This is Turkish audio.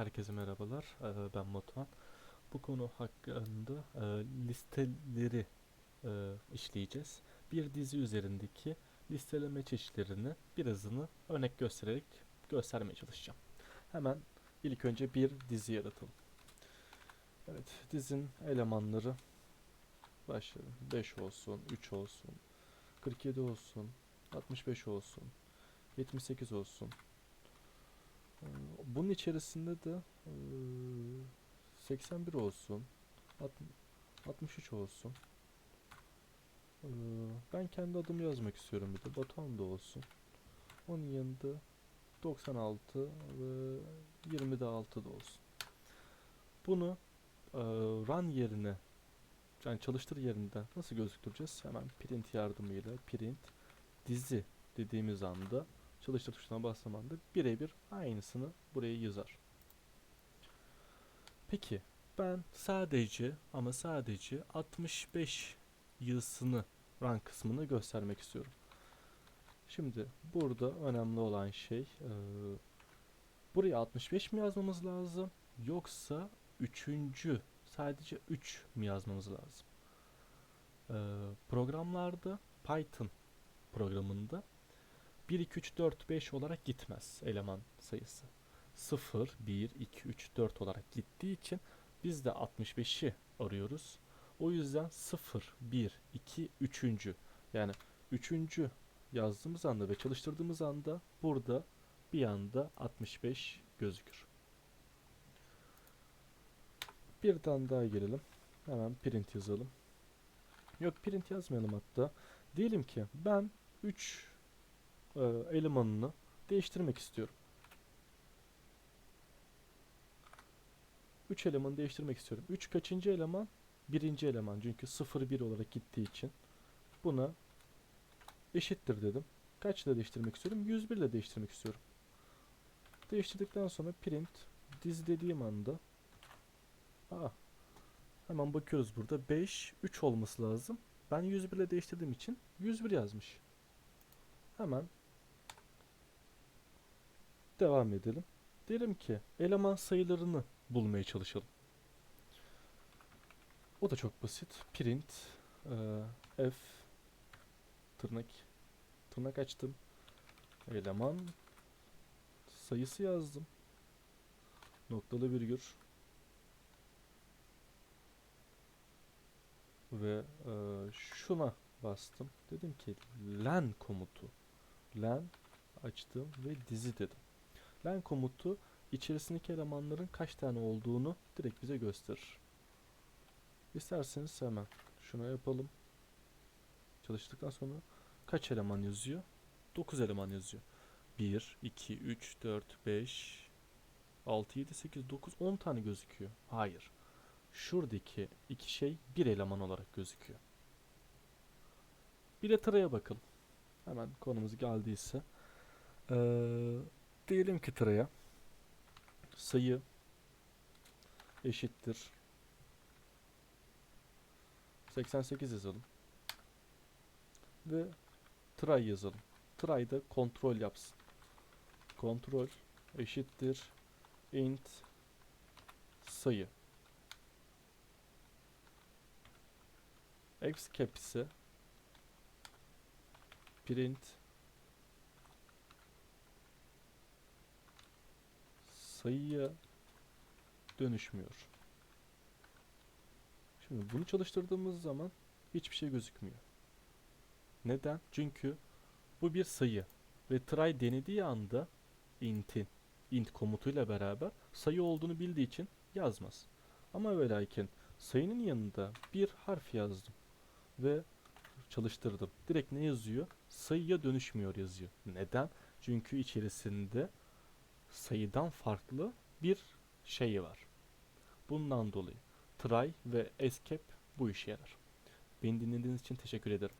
herkese merhabalar. Ee, Ben Batuhan. Bu konu hakkında e, listeleri e, işleyeceğiz. Bir dizi üzerindeki listeleme çeşitlerini birazını örnek göstererek göstermeye çalışacağım. Hemen ilk önce bir dizi yaratalım. Evet, dizin elemanları başlayalım. 5 olsun, 3 olsun, 47 olsun, 65 olsun, 78 olsun. Ee, Bunun içerisinde de eee, 81 olsun, alt- 63 olsun. Ee, Ben kendi adımı yazmak istiyorum bir de. Batuhan da olsun. Onun yanında 96 ve 20 de 6 da olsun. Bunu eee, run yerine yani çalıştır yerinde nasıl gözüktüreceğiz? Hemen print yardımıyla print dizi dediğimiz anda çalıştır tuşuna bastığım birebir aynısını buraya yazar. Peki ben sadece ama sadece 65 yazısını run kısmını göstermek istiyorum. Şimdi burada önemli olan şey eee, buraya 65 mi yazmamız lazım yoksa üçüncü sadece 3 mi yazmamız lazım? Eee, programlarda Python programında 1, 2, 3, 4, 5 olarak gitmez eleman sayısı. 0, 1, 2, 3, 4 olarak gittiği için biz de 65'i arıyoruz. O yüzden 0, 1, 2, 3. Yani 3. yazdığımız anda ve çalıştırdığımız anda burada bir anda 65 gözükür. Bir tane daha gelelim. Hemen print yazalım. Yok print yazmayalım hatta. Diyelim ki ben 3 e, elemanını değiştirmek istiyorum. 3 elemanı değiştirmek istiyorum. 3 kaçıncı eleman? Birinci eleman. Çünkü 0 1 olarak gittiği için buna eşittir dedim. Kaçla değiştirmek istiyorum? 101 ile değiştirmek istiyorum. Değiştirdikten sonra print diz dediğim anda Aa, hemen bakıyoruz burada 5 3 olması lazım. Ben 101 ile değiştirdiğim için 101 yazmış. Hemen devam edelim. Diyelim ki eleman sayılarını bulmaya çalışalım. O da çok basit. Print eee, f tırnak tırnak açtım. Eleman sayısı yazdım. Noktalı virgül ve eee, şuna bastım. Dedim ki len komutu. Len açtım ve dizi dedim. Len komutu içerisindeki elemanların kaç tane olduğunu direkt bize gösterir. İsterseniz hemen şunu yapalım. Çalıştıktan sonra kaç eleman yazıyor? 9 eleman yazıyor. 1, 2, 3, 4, 5, 6, 7, 8, 9, 10 tane gözüküyor. Hayır. Şuradaki iki şey bir eleman olarak gözüküyor. Bir de tıraya bakalım. Hemen konumuz geldiyse. Ee, diyelim ki tıraya sayı eşittir 88 yazalım. Ve try yazalım. Try da kontrol yapsın. Kontrol eşittir int sayı. Xcap ise print sayıya dönüşmüyor. Şimdi bunu çalıştırdığımız zaman hiçbir şey gözükmüyor. Neden? Çünkü bu bir sayı ve try denediği anda int'in int komutuyla beraber sayı olduğunu bildiği için yazmaz. Ama lakin sayının yanında bir harf yazdım ve çalıştırdım. Direkt ne yazıyor? Sayıya dönüşmüyor yazıyor. Neden? Çünkü içerisinde sayıdan farklı bir şey var. Bundan dolayı try ve escape bu işe yarar. Beni dinlediğiniz için teşekkür ederim.